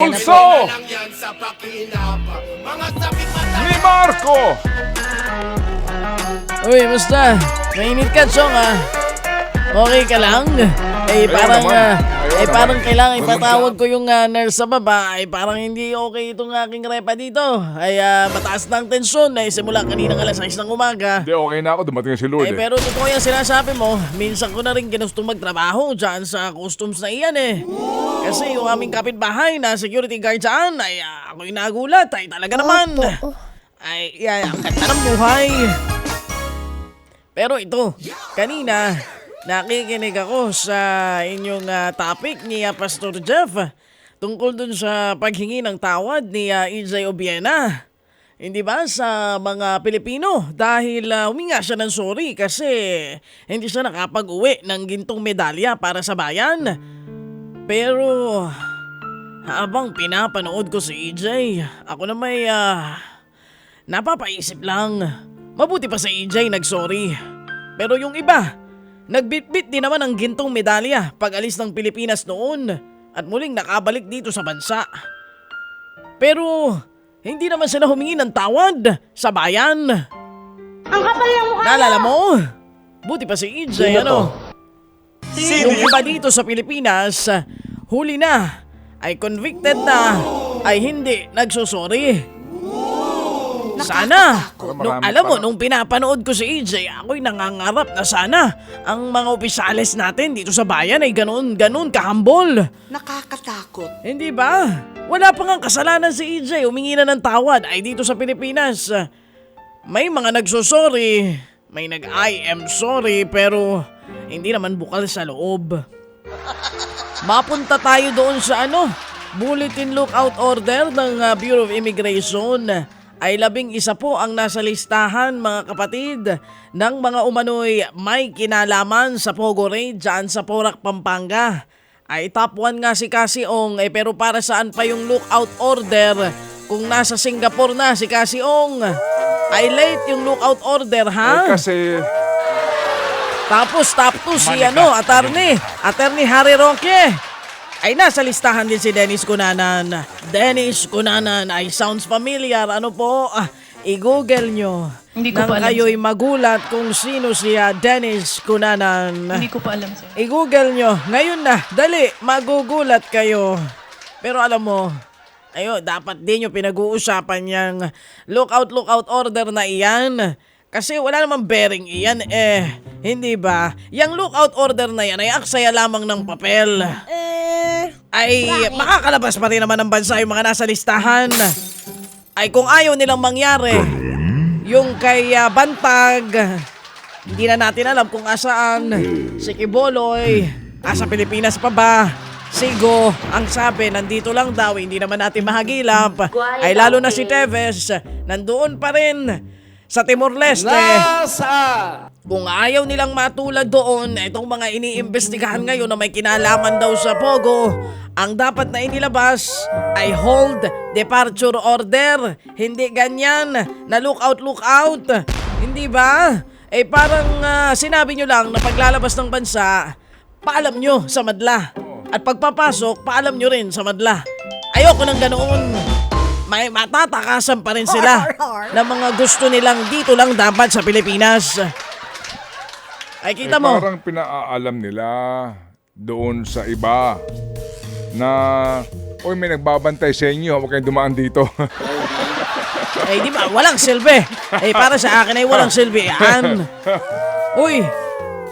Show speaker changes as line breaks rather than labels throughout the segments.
Pulso ni Marco.
Uy, musta? Mainit ka, Chong, ah. Okay ka lang? Eh, parang,
Ayaw
eh, parang kailangan ipatawag ko yung ah, nurse sa baba. Ay, parang hindi okay itong aking repa dito. Ay, ah, mataas na ang tensyon. Ay, simula kanina alas 6 ng umaga.
Hindi, okay na ako. Dumating na si Lord
Eh,
eh.
pero totoo yung sinasabi mo, minsan ko na rin ginustong magtrabaho dyan sa customs na iyan eh. Kasi yung aming kapitbahay na security guard dyan, ay ah, ako nagulat. Ay talaga naman. Ay, ay, ang ganda ng buhay. Pero ito, kanina, nakikinig ako sa inyong ah, topic ni ah, Pastor Jeff tungkol dun sa paghingi ng tawad ni uh, EJ Obiena. Hindi ba sa mga Pilipino dahil ah, huminga siya ng sorry kasi hindi siya nakapag-uwi ng gintong medalya para sa bayan. Pero habang pinapanood ko si EJ, ako na may ah, napapaisip lang. Mabuti pa si EJ nagsorry. Pero yung iba, nagbitbit din naman ng gintong medalya pag alis ng Pilipinas noon at muling nakabalik dito sa bansa. Pero hindi naman sila humingi ng tawad sa bayan.
Ang kapal ng mukha
Naalala mo? Buti pa si EJ, ano? Yung iba dito sa Pilipinas, huli na, ay convicted na, ay hindi nagsusorry. Sana, nung, alam mo, nung pinapanood ko si EJ, ako'y nangangarap na sana ang mga opisyalis natin dito sa bayan ay ganoon, ganoon kahambol.
Nakakatakot.
Hindi ba? Wala pa nga kasalanan si EJ, humingi na ng tawad ay dito sa Pilipinas. May mga nagsosorry, may nag I am sorry pero hindi naman bukal sa loob. Mapunta tayo doon sa ano, Bulletin Lookout Order ng uh, Bureau of Immigration ay labing isa po ang nasa listahan mga kapatid ng mga umano'y may kinalaman sa Pogo Raid dyan sa Porac, Pampanga. Ay top 1 nga si Kasiong eh pero para saan pa yung lookout order kung nasa Singapore na si Kasiong? Ay late yung lookout order ha?
Eh, kasi,
Tapos top 2 si ano, attorney, attorney Harry Roque. Ay nasa listahan din si Dennis Cunanan. Dennis Cunanan ay sounds familiar. Ano po? Ah, I-google nyo.
Hindi ko
nang
pa alam,
kayo'y magulat kung sino siya Dennis Cunanan.
Hindi ko pa alam, sir.
I-google nyo. Ngayon na. Dali. Magugulat kayo. Pero alam mo, ayo, dapat din nyo pinag-uusapan yung lookout lookout order na iyan. Kasi wala namang bearing iyan eh. Hindi ba? Yung lookout order na yan ay aksaya lamang ng papel. ay makakalabas pa rin naman ng bansa yung mga nasa listahan. Ay kung ayaw nilang mangyari, yung kay ah, Bantag, hindi na natin alam kung asaan. Si Kiboloy, asa Pilipinas pa ba? Sigo, ang sabi, nandito lang daw, hindi naman natin mahagilap. Ay lalo na si Teves, nandoon pa rin sa Timor-Leste. Kung ayaw nilang matulad doon, itong mga iniimbestigahan ngayon na may kinalaman daw sa Pogo, ang dapat na inilabas ay hold departure order. Hindi ganyan na lookout lookout. Hindi ba? Eh parang ah, sinabi nyo lang na paglalabas ng bansa, paalam nyo sa madla. At pagpapasok, paalam nyo rin sa madla. Ayoko ng ganoon may matatakasan pa rin sila na mga gusto nilang dito lang dapat sa Pilipinas. Ay
eh,
kita mo,
parang pinaalam nila doon sa iba na, Uy, may nagbabantay sa inyo. Huwag kayong dumaan dito.
eh di ba, walang silbi. Eh para sa akin ay walang silbi. Yan. Uy,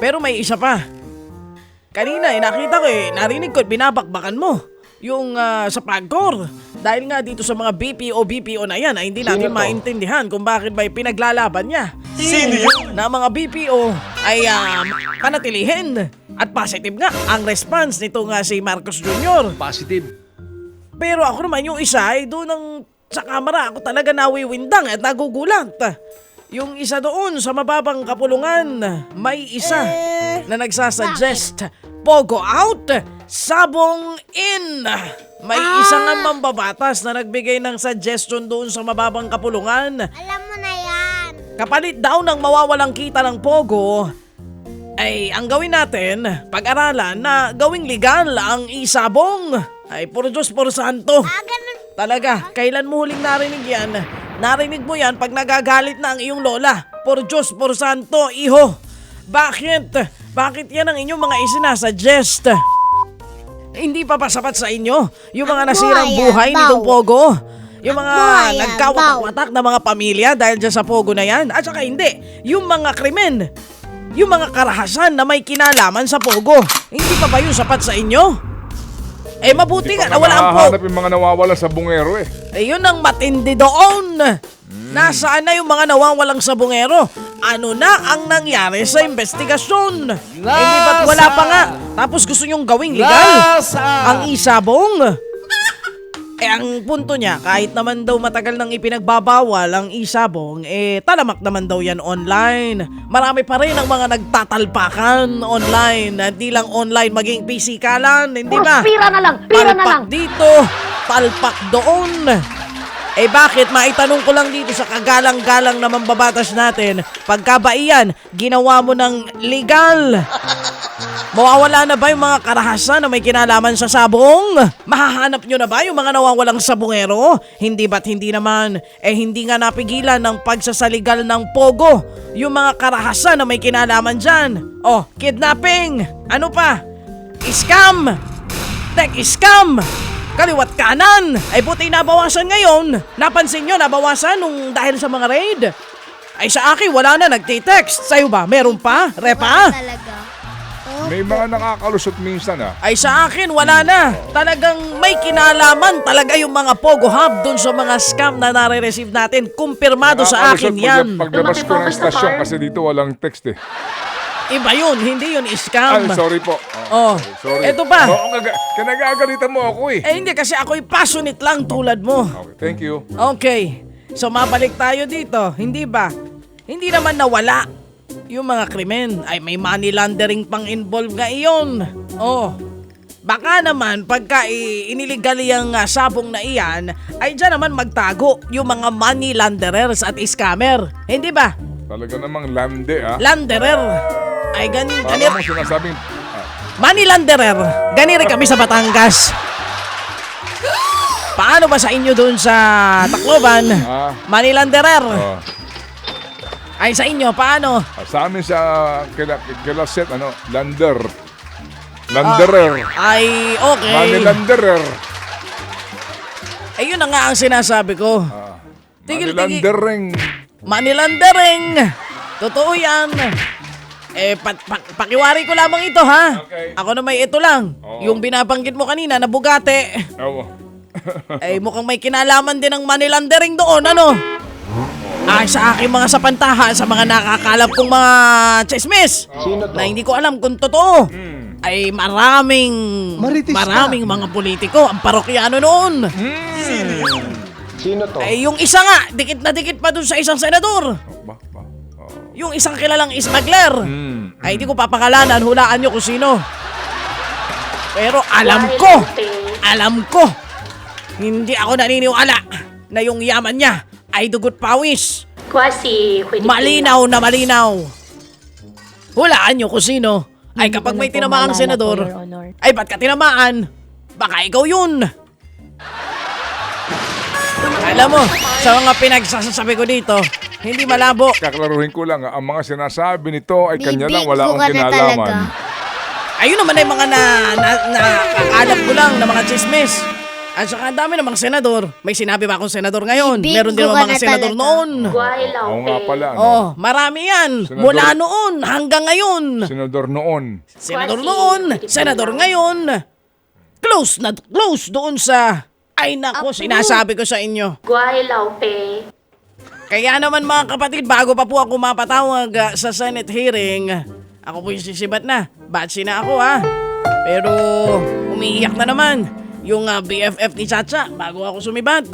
pero may isa pa. Kanina eh, nakita ko eh, narinig ko at binabakbakan mo. Yung ah, sa Pagcor. Dahil nga dito sa mga BPO, BPO na yan ay hindi natin maintindihan kung bakit ba pinaglalaban niya. Sino yun? Na mga BPO ay ah, panatilihin. At positive nga ang response nito nga si Marcos Jr.
Positive.
Pero ako naman yung isa ay doon ng sa kamera ako talaga nawiwindang at nagugulat. Yung isa doon sa mababang kapulungan, may isa na nagsasuggest, Pogo out, sabong in. May isa nga mambabatas na nagbigay ng suggestion doon sa mababang kapulungan.
Alam mo na yan.
Kapalit daw ng mawawalang kita ng Pogo, ay ang gawin natin, pag-aralan na gawing legal ang isabong. Ay, puro Diyos, puro Santo.
Ah, ganun.
Talaga, kailan mo huling narinig yan? Narinig mo yan pag nagagalit na ang iyong lola. Por Diyos, por Santo, iho. Bakit? Bakit yan ang inyong mga isinasuggest? Hindi pa ba sapat sa inyo? Yung mga
Ang
nasirang
buhay,
buhay
ang
nitong
baw.
Pogo? Yung
Ang
mga
buhay, ang
nagkawatak-watak na mga pamilya dahil dyan sa Pogo na yan? At saka hindi, yung mga krimen. Yung mga karahasan na may kinalaman sa Pogo. Hindi pa ba yun sapat sa inyo? Eh mabuti nga na wala ang Pogo.
Nakahanap yung mga nawawala sa bungero eh.
Ayun ang matindi doon. Nasaan na yung mga nawawalang sabungero? Ano na ang nangyari sa investigasyon? Hindi ba't wala pa nga? Tapos gusto nyong gawing legal? Ang isabong? Eh ang punto niya, kahit naman daw matagal nang ipinagbabawal ang isabong, eh talamak naman daw yan online. Marami pa rin ang mga nagtatalpakan online. Hindi lang online, maging pisikalan, hindi ba?
Pira na lang, pira na lang.
Palpak dito, palpak doon. Eh bakit maitanong ko lang dito sa kagalang-galang na mambabatas natin, pagka ba iyan, ginawa mo ng legal? Mawawala na ba yung mga karahasan na may kinalaman sa sabong? Mahahanap nyo na ba yung mga nawawalang sabongero? Hindi ba't hindi naman? Eh hindi nga napigilan ng pagsasaligal ng pogo yung mga karahasan na may kinalaman dyan. Oh, kidnapping! Ano pa? Scam! Tech scam! Kaliwat kanan! Ay buti nabawasan ngayon! Napansin nyo, nabawasan nung dahil sa mga raid? Ay sa akin, wala na nagtitext. Sa'yo ba? Meron pa? Repa?
Talaga. Oh,
May mga nakakalusot minsan ah.
Ay sa akin, wala na. Talagang may kinalaman talaga yung mga Pogo Hub dun sa mga scam na nare-receive natin. Kumpirmado sa akin
Nakakalusot
yan.
Pag, paglabas ko ng
sa
stasyon
farm.
kasi dito walang text eh.
Iba yun, hindi yun scam.
Ay, sorry po.
Oh,
sorry.
eto pa.
Oo, kaga- kinagagalitan mo ako eh.
Eh hindi kasi ako'y passionate lang tulad mo.
Okay, thank you.
Okay, so mabalik tayo dito, hindi ba? Hindi naman nawala yung mga krimen. Ay may money laundering pang involve nga iyon. Oh, baka naman pagka iniligali ang ah, sabong na iyan, ay dyan naman magtago yung mga money launderers at scammer. Hindi ba?
Talaga namang lande ah.
Launderer. Ay gan
Parang
ganir,
mo sinasabing, ah,
money launderer. Ganiri kami sa Batangas. Paano ba sa inyo doon sa Tacloban?
ah,
Money launderer.
oh.
Ay sa inyo, paano?
Ah, sa amin sa kila, kila set, ano, lander. Landerer.
Ay, okay.
Money landerer.
Ayun na nga ang sinasabi ko.
Ah,
Tigil,
money
tigil.
landering.
Manilandering. Totoo yan. Eh, pat, pa- pakiwari ko lamang ito, ha?
Okay.
Ako na may ito lang.
Oo.
Yung binabanggit mo kanina na bugate.
Oo.
eh, mukhang may kinalaman din ng manilandering doon, ano? Ay, sa aking mga sapantaha, sa mga nakakalap kong mga chismis. Na hindi ko alam kung totoo.
Hmm.
Ay, maraming, maraming mga politiko ang parokyano noon.
Sino to?
Ay, yung isa nga, dikit na dikit pa dun sa isang senador.
Ba, ba. Oh.
Yung isang kilalang smuggler.
Hmm.
Ay, hindi ko papakalanan. Hulaan nyo kung sino. Pero alam ko, alam ko, hindi ako naniniwala na yung yaman niya ay dugot pawis.
Kwasi,
Malinaw na malinaw. Hulaan nyo kung sino. Ay kapag may tinamaang senador, ay ba't ka tinamaan? Baka ikaw yun. Alam mo, sa mga pinagsasasabi ko dito, hindi malabo.
Kaklaruhin ko lang, ang mga sinasabi nito ay kanya lang, wala akong
na
kinalaman.
Ayun naman ay mga na, na, na kakaalap ko lang na mga chismis. At saka ang dami namang senador. May sinabi ba akong senador ngayon?
Bibinggo
Meron din
ka
naman mga
na
senador
talaga.
noon.
Oo nga pala, no?
Oh, marami yan.
Senador-
Mula noon hanggang ngayon.
Senador noon.
Senador noon, senador ngayon. Close na close doon sa... Ay nako, sinasabi ko sa inyo.
Pe.
Kaya naman mga kapatid, bago pa po ako mapatawag ah, sa Senate hearing, ako po yung sisibat na. Batsi na ako ha. Pero umiiyak na naman yung ah, BFF ni Chacha bago ako sumibat.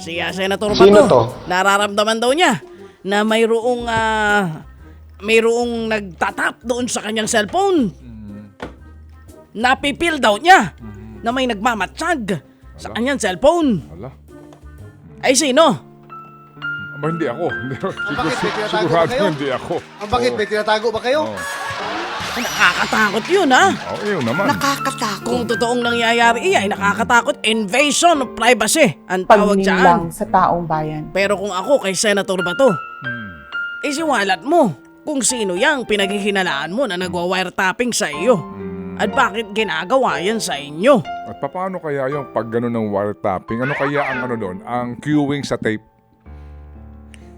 Si ah, Senator
Sino
Bato,
to?
nararamdaman daw niya na mayroong ah, mayroong nagtatap doon sa kanyang cellphone. Napipil daw niya na may nagmamatsyag sa kanyang cellphone.
Wala.
Ay sino?
Aba, hindi ako. Hindi, sigur,
bakit? May tinatago ba
sigurado
kayo?
hindi ako.
Ang bakit? May tinatago ba kayo?
Oo.
Nakakatakot yun, ha?
Oh, yun naman.
Kung totoong nangyayari iyan, ay nakakatakot. Invasion of privacy ang tawag
pagnilang
dyan.
sa taong bayan.
Pero kung ako kay Senator Bato, isiwalat mo kung sino yang pinaghihinalaan mo na nagwa-wiretapping sa iyo. At bakit ginagawa yan sa inyo?
At paano kaya yung pag gano'n ng wiretapping? Ano kaya ang ano doon? Ang queuing sa tape?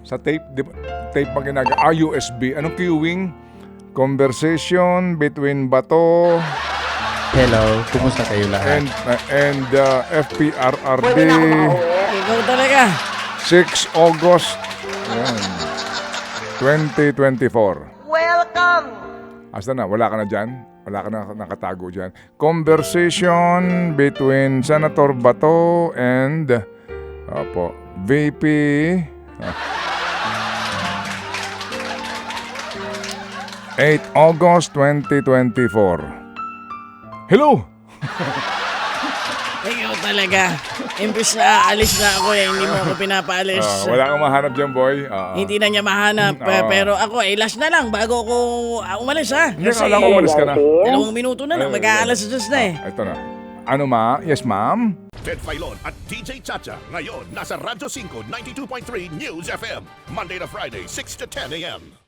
Sa tape, di ba? Tape ba ginagawa? Ah, USB. Anong queuing? Conversation between Bato
Hello, kumusta kayo lahat?
and uh, and uh, FPRRD.
Ikaw talaga.
6 August yan, 2024. Welcome! Asa na? Wala ka na dyan? Wala ka na nakatago dyan? Conversation between Senator Bato and Opo, VP 8 August 2024. Hello!
Ikaw talaga. Imbis na aalis na ako eh, hindi mo ako pinapaalis.
Ah, wala kang mahanap dyan, boy. Ah.
Hindi na niya mahanap.
Mm,
eh,
oo.
pero ako, eh, last na lang bago ako ah, umalis ha.
Hindi, kala ko umalis ka na.
dalawang minuto na lang, mag-aalas na eh.
Ah, ito na. Ano ma? Yes, ma'am?
Ted Filon at DJ Chacha. Ngayon, nasa Radyo 5, 92.3 News FM. Monday to Friday, 6 to 10 a.m.